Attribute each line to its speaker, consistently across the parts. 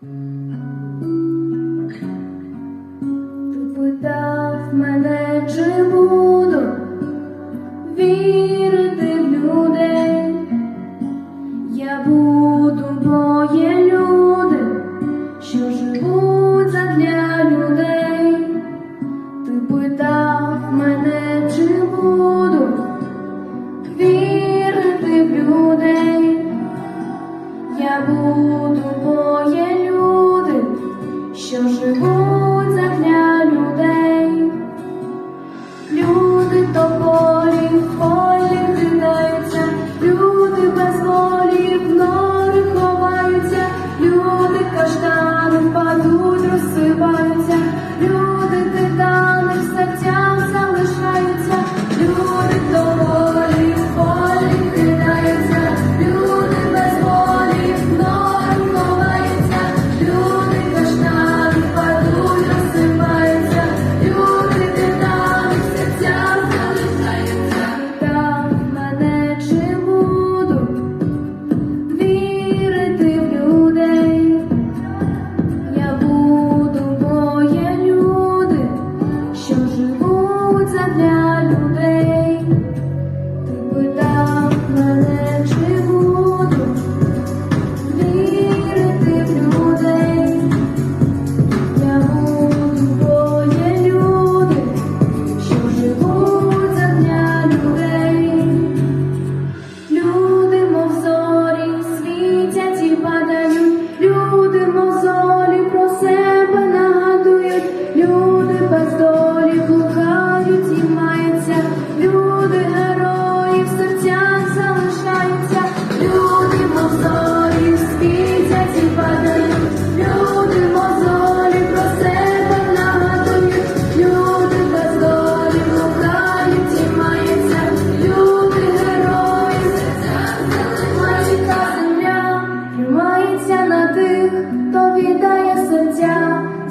Speaker 1: Ти питав мене, чи буду вірити в людей, я буду, бо люди, що живуть задля людей. Ти питав мене, чи буду вірити. люди тобою полі.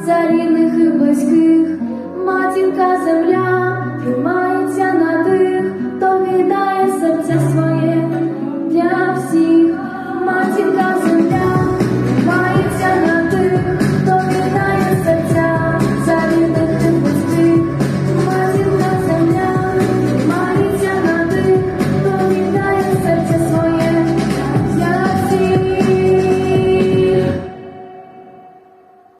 Speaker 1: study